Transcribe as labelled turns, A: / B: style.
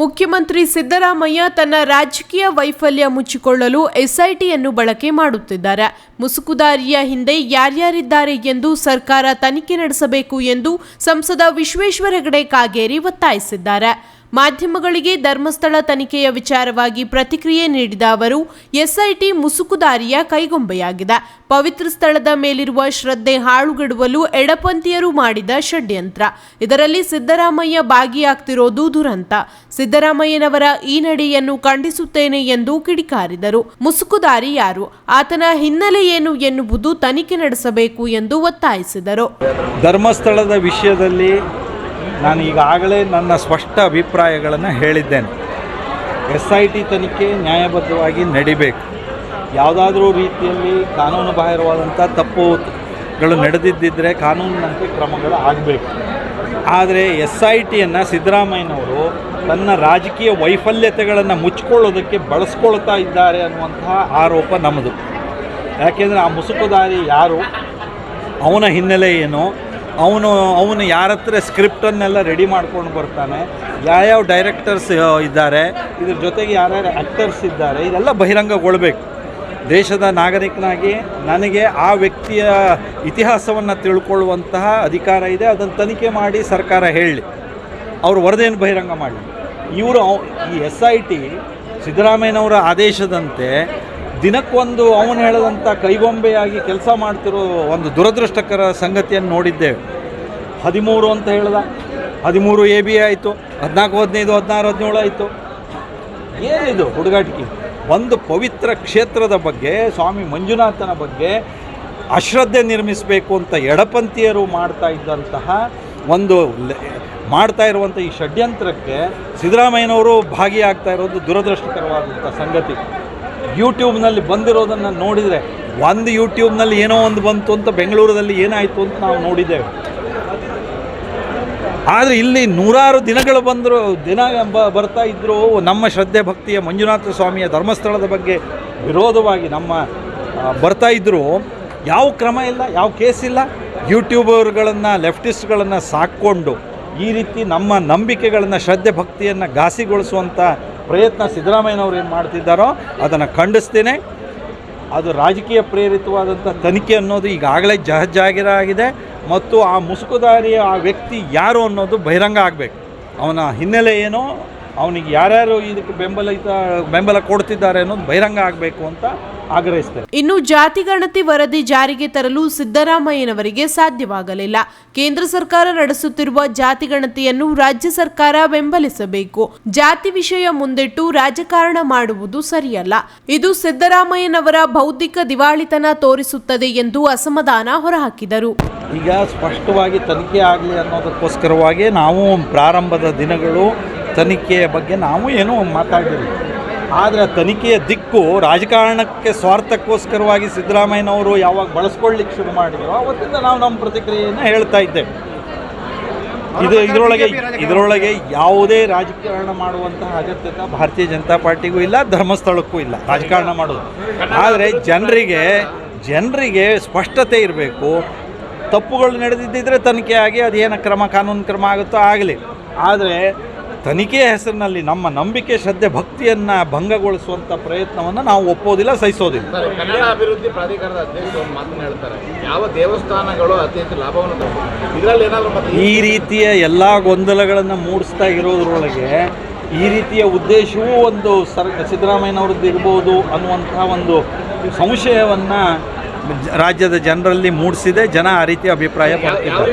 A: ಮುಖ್ಯಮಂತ್ರಿ ಸಿದ್ದರಾಮಯ್ಯ ತನ್ನ ರಾಜಕೀಯ ವೈಫಲ್ಯ ಮುಚ್ಚಿಕೊಳ್ಳಲು ಎಸ್ಐಟಿಯನ್ನು ಬಳಕೆ ಮಾಡುತ್ತಿದ್ದಾರೆ. ಮುಸುಕುದಾರಿಯ ಹಿಂದೆ ಯಾರ್ಯಾರಿದ್ದಾರೆ ಎಂದು ಸರ್ಕಾರ ತನಿಖೆ ನಡೆಸಬೇಕು ಎಂದು ಸಂಸದ ವಿಶ್ವೇಶ್ವರ ಹೆಗಡೆ ಕಾಗೇರಿ ಒತ್ತಾಯಿಸಿದ್ದಾರೆ. ಮಾಧ್ಯಮಗಳಿಗೆ ಧರ್ಮಸ್ಥಳ ತನಿಖೆಯ ವಿಚಾರವಾಗಿ ಪ್ರತಿಕ್ರಿಯೆ ನೀಡಿದ ಅವರು, ಎಸ್ಐಟಿ ಮುಸುಕುದಾರಿಯ ಕೈಗೊಂಬೆಯಾಗಿದೆ. ಪವಿತ್ರ ಸ್ಥಳದ ಮೇಲಿರುವ ಶ್ರದ್ಧೆ ಹಾಳುಗೆಡುವಲು ಎಡಪಂಥೀಯರು ಮಾಡಿದ ಷಡ್ಯಂತ್ರ. ಇದರಲ್ಲಿ ಸಿದ್ದರಾಮಯ್ಯ ಭಾಗಿಯಾಗ್ತಿರೋದು ದುರಂತ. ಸಿದ್ದರಾಮಯ್ಯನವರ ಈ ನಡೆಯನ್ನು ಖಂಡಿಸುತ್ತೇನೆ ಎಂದು ಕಿಡಿಕಾರಿದರು. ಮುಸುಕುದಾರಿ ಯಾರು? ಆತನ ಹಿನ್ನೆಲೆ ಏನು ಎನ್ನುವುದು ತನಿಖೆ ನಡೆಸಬೇಕು ಎಂದು ಒತ್ತಾಯಿಸಿದರು.
B: ಧರ್ಮಸ್ಥಳದ ವಿಷಯದಲ್ಲಿ ನಾನು ಈಗಾಗಲೇ ನನ್ನ ಸ್ಪಷ್ಟ ಅಭಿಪ್ರಾಯಗಳನ್ನು ಹೇಳಿದ್ದೇನೆ. ಎಸ್ ಐ ಟಿ ತನಿಖೆ ನ್ಯಾಯಬದ್ಧವಾಗಿ ನಡಿಬೇಕು. ಯಾವುದಾದ್ರೂ ರೀತಿಯಲ್ಲಿ ಕಾನೂನು ಬಾಹಿರವಾದಂಥ ತಪ್ಪುಗಳು ನಡೆದಿದ್ದರೆ ಕಾನೂನಿನಂತೆ ಕ್ರಮಗಳು ಆಗಬೇಕು. ಆದರೆ ಎಸ್ ಐ ಟಿಯನ್ನು ಸಿದ್ದರಾಮಯ್ಯನವರು ತನ್ನ ರಾಜಕೀಯ ವೈಫಲ್ಯತೆಗಳನ್ನು ಮುಚ್ಚಿಕೊಳ್ಳೋದಕ್ಕೆ ಬಳಸ್ಕೊಳ್ತಾ ಇದ್ದಾರೆ ಅನ್ನುವಂತಹ ಆರೋಪ ನಮ್ಮದು. ಯಾಕೆಂದರೆ ಆ ಮುಸುಕುದಾರಿ ಯಾರು? ಅವನ ಹಿನ್ನೆಲೆ ಏನು? ಅವನು ಅವನು ಯಾರ ಹತ್ರ ಸ್ಕ್ರಿಪ್ಟನ್ನೆಲ್ಲ ರೆಡಿ ಮಾಡ್ಕೊಂಡು ಬರ್ತಾನೆ. ಯಾವ್ಯಾವ ಡೈರೆಕ್ಟರ್ಸ್ ಇದ್ದಾರೆ, ಇದ್ರ ಜೊತೆಗೆ ಯಾರ್ಯಾರು ಆ್ಯಕ್ಟರ್ಸ್ ಇದ್ದಾರೆ, ಇದೆಲ್ಲ ಬಹಿರಂಗಗೊಳ್ಬೇಕು. ದೇಶದ ನಾಗರಿಕನಾಗಿ ನನಗೆ ಆ ವ್ಯಕ್ತಿಯ ಇತಿಹಾಸವನ್ನು ತಿಳ್ಕೊಳ್ಳುವಂತಹ ಅಧಿಕಾರ ಇದೆ, ಅದನ್ನು ತನಿಖೆ ಮಾಡಿ ಸರ್ಕಾರ ಹೇಳಿ. ಅವರು ವರದಿಯನ್ನು ಬಹಿರಂಗ ಮಾಡಲಿ. ಇವರು ಈ ಎಸ್ ಐ ಟಿ ಸಿದ್ದರಾಮಯ್ಯನವರ ಆದೇಶದಂತೆ ದಿನಕ್ಕೊಂದು ಅವನು ಹೇಳದಂಥ ಕೈಗೊಂಬೆಯಾಗಿ ಕೆಲಸ ಮಾಡ್ತಿರೋ ಒಂದು ದುರದೃಷ್ಟಕರ ಸಂಗತಿಯನ್ನು ನೋಡಿದ್ದೇವೆ. ಹದಿಮೂರು ಅಂತ ಹೇಳ್ದ. ಹದಿಮೂರು ಎ ಬಿ ಆಯಿತು. ಹದಿನಾಲ್ಕು, ಹದಿನೈದು, ಹದಿನಾರು, ಹದಿನೇಳು ಆಯಿತು. ಏನಿದು ಹುಡುಗಾಟಿಕೆ? ಒಂದು ಪವಿತ್ರ ಕ್ಷೇತ್ರದ ಬಗ್ಗೆ, ಸ್ವಾಮಿ ಮಂಜುನಾಥನ ಬಗ್ಗೆ ಅಶ್ರದ್ಧೆ ನಿರ್ಮಿಸಬೇಕು ಅಂತ ಎಡಪಂಥೀಯರು ಮಾಡ್ತಾ ಇದ್ದಂತಹ ಒಂದು ಮಾಡ್ತಾ ಇರುವಂಥ ಈ ಷಡ್ಯಂತ್ರಕ್ಕೆ ಸಿದ್ದರಾಮಯ್ಯನವರು ಭಾಗಿಯಾಗ್ತಾ ಇರೋದು ದುರದೃಷ್ಟಕರವಾದಂಥ ಸಂಗತಿ. ಯೂಟ್ಯೂಬ್ನಲ್ಲಿ ಬಂದಿರೋದನ್ನು ನೋಡಿದರೆ ಒಂದು ಯೂಟ್ಯೂಬ್ನಲ್ಲಿ ಏನೋ ಒಂದು ಬಂತು ಅಂತ ಬೆಂಗಳೂರಲ್ಲಿ ಏನಾಯಿತು ಅಂತ ನಾವು ನೋಡಿದ್ದೇವೆ. ಆದರೆ ಇಲ್ಲಿ ನೂರಾರು ದಿನಗಳು ಬಂದರು, ದಿನ ಬರ್ತಾ ಇದ್ದರೂ ನಮ್ಮ ಶ್ರದ್ಧೆ ಭಕ್ತಿಯ ಮಂಜುನಾಥ ಸ್ವಾಮಿಯ ಧರ್ಮಸ್ಥಳದ ಬಗ್ಗೆ ವಿರೋಧವಾಗಿ ನಮ್ಮ ಬರ್ತಾ ಇದ್ದರೂ ಯಾವ ಕ್ರಮ ಇಲ್ಲ, ಯಾವ ಕೇಸ್ ಇಲ್ಲ. ಯೂಟ್ಯೂಬರ್ಗಳನ್ನು, ಲೆಫ್ಟಿಸ್ಟ್ಗಳನ್ನು ಸಾಕ್ಕೊಂಡು ಈ ರೀತಿ ನಮ್ಮ ನಂಬಿಕೆಗಳನ್ನು, ಶ್ರದ್ಧೆ ಭಕ್ತಿಯನ್ನು ಘಾಸಿಗೊಳಿಸುವಂಥ ಪ್ರಯತ್ನ ಸಿದ್ದರಾಮಯ್ಯನವ್ರು ಏನು ಮಾಡ್ತಿದ್ದಾರೋ ಅದನ್ನು ಖಂಡಿಸ್ತೇನೆ. ಅದು ರಾಜಕೀಯ ಪ್ರೇರಿತವಾದಂಥ ತನಿಖೆ ಅನ್ನೋದು ಈಗಾಗಲೇ ಜಹಜಾಗಿರ ಆಗಿದೆ. ಮತ್ತು ಆ ಮುಸುಕುದಾರಿಯ ಆ ವ್ಯಕ್ತಿ ಯಾರು ಅನ್ನೋದು ಬಹಿರಂಗ ಆಗಬೇಕು. ಅವನ ಹಿನ್ನೆಲೆ ಏನೋ? ಅವನಿಗೆ ಯಾರ್ಯಾರು ಇದಕ್ಕೆ ಬೆಂಬಲಿತ ಬೆಂಬಲ ಕೊಡ್ತಿದ್ದಾರೆ ಅನ್ನೋದು ಬಹಿರಂಗ ಆಗಬೇಕು ಅಂತ ಆಗ್ರಹಿಸ್ತೇನೆ.
A: ಇನ್ನು ಜಾತಿ ಗಣತಿ ವರದಿ ಜಾರಿಗೆ ತರಲು ಸಿದ್ದರಾಮಯ್ಯನವರಿಗೆ ಸಾಧ್ಯವಾಗಲಿಲ್ಲ. ಕೇಂದ್ರ ಸರ್ಕಾರ ನಡೆಸುತ್ತಿರುವ ಜಾತಿ ಗಣತಿಯನ್ನು ರಾಜ್ಯ ಸರ್ಕಾರ ಬೆಂಬಲಿಸಬೇಕು. ಜಾತಿ ವಿಷಯ ಮುಂದಿಟ್ಟು ರಾಜಕಾರಣ ಮಾಡುವುದು ಸರಿಯಲ್ಲ. ಇದು ಸಿದ್ದರಾಮಯ್ಯನವರ ಬೌದ್ಧಿಕ ದಿವಾಳಿತನ ತೋರಿಸುತ್ತದೆ ಎಂದು ಅಸಮಾಧಾನ ಹೊರಹಾಕಿದರು.
B: ಈಗ ಸ್ಪಷ್ಟವಾಗಿ ತನಿಖೆ ಆಗಲಿ ಅನ್ನೋದಕ್ಕೋಸ್ಕರವಾಗಿ ನಾವು ಪ್ರಾರಂಭದ ದಿನಗಳು ತನಿಖೆಯ ಬಗ್ಗೆ ನಾವು ಏನೂ ಮಾತಾಡಿಲ್ಲ ಆದರೆ ತನಿಖೆಯ ದಿಕ್ಕು ರಾಜಕಾರಣಕ್ಕೆ ಸ್ವಾರ್ಥಕ್ಕೋಸ್ಕರವಾಗಿ ಸಿದ್ದರಾಮಯ್ಯನವರು ಯಾವಾಗ ಬಳಸ್ಕೊಳ್ಳಿಕ್ಕೆ ಶುರು ಮಾಡಿದ್ರು ಅವತ್ತಿಂದ ನಾವು ನಮ್ಮ ಪ್ರತಿಕ್ರಿಯೆಯನ್ನು ಹೇಳ್ತಾ ಇದ್ದೇವೆ. ಇದು ಇದರೊಳಗೆ ಇದರೊಳಗೆ ಯಾವುದೇ ರಾಜಕಾರಣ ಮಾಡುವಂತಹ ಅಗತ್ಯತೆ ಭಾರತೀಯ ಜನತಾ ಪಾರ್ಟಿಗೂ ಇಲ್ಲ ಧರ್ಮಸ್ಥಳಕ್ಕೂ ಇಲ್ಲ ರಾಜಕಾರಣ ಮಾಡೋದು ಆದರೆ ಜನರಿಗೆ ಜನರಿಗೆ ಸ್ಪಷ್ಟತೆ ಇರಬೇಕು. ತಪ್ಪುಗಳು ನಡೆದಿದ್ದರೆ ತನಿಖೆ ಆಗಿ ಅದೇನು ಕ್ರಮ ಕಾನೂನು ಕ್ರಮ ಆಗುತ್ತೋ ಆಗಲಿ. ಆದರೆ ತನಿಖೆಯ ಹೆಸರಿನಲ್ಲಿ ನಮ್ಮ ನಂಬಿಕೆ ಶ್ರದ್ಧೆ ಭಕ್ತಿಯನ್ನು ಭಂಗಗೊಳಿಸುವಂಥ ಪ್ರಯತ್ನವನ್ನು ನಾವು ಒಪ್ಪೋದಿಲ್ಲ ಸಹಿಸೋದಿಲ್ಲ.
C: ಕನ್ನಡ ಅಭಿವೃದ್ಧಿ ಪ್ರಾಧಿಕಾರದ ಅಧ್ಯಕ್ಷರು ಒಂದು ಮಾತನ್ನು ಹೇಳ್ತಾರೆ. ಯಾವ ದೇವಸ್ಥಾನಗಳು ಅತಿ ಹೆಚ್ಚು ಲಾಭವನ್ನು ಇದರಲ್ಲಿ ಏನಾದರೂ
B: ಈ ರೀತಿಯ ಎಲ್ಲ ಗೊಂದಲಗಳನ್ನು ಮೂಡಿಸ್ತಾ ಇರೋದ್ರೊಳಗೆ ಈ ರೀತಿಯ ಉದ್ದೇಶವೂ ಒಂದು ಸರ್ ಸಿದ್ದರಾಮಯ್ಯನವ್ರದ್ದು ಇರ್ಬೋದು ಅನ್ನುವಂತಹ ಒಂದು ಸಂಶಯವನ್ನು ರಾಜ್ಯದ ಜನರಲ್ಲಿ ಮೂಡಿಸಿದೆ. ಜನ ಆ ರೀತಿ ಅಭಿಪ್ರಾಯ ಪಡ್ತಿದ್ದಾರೆ.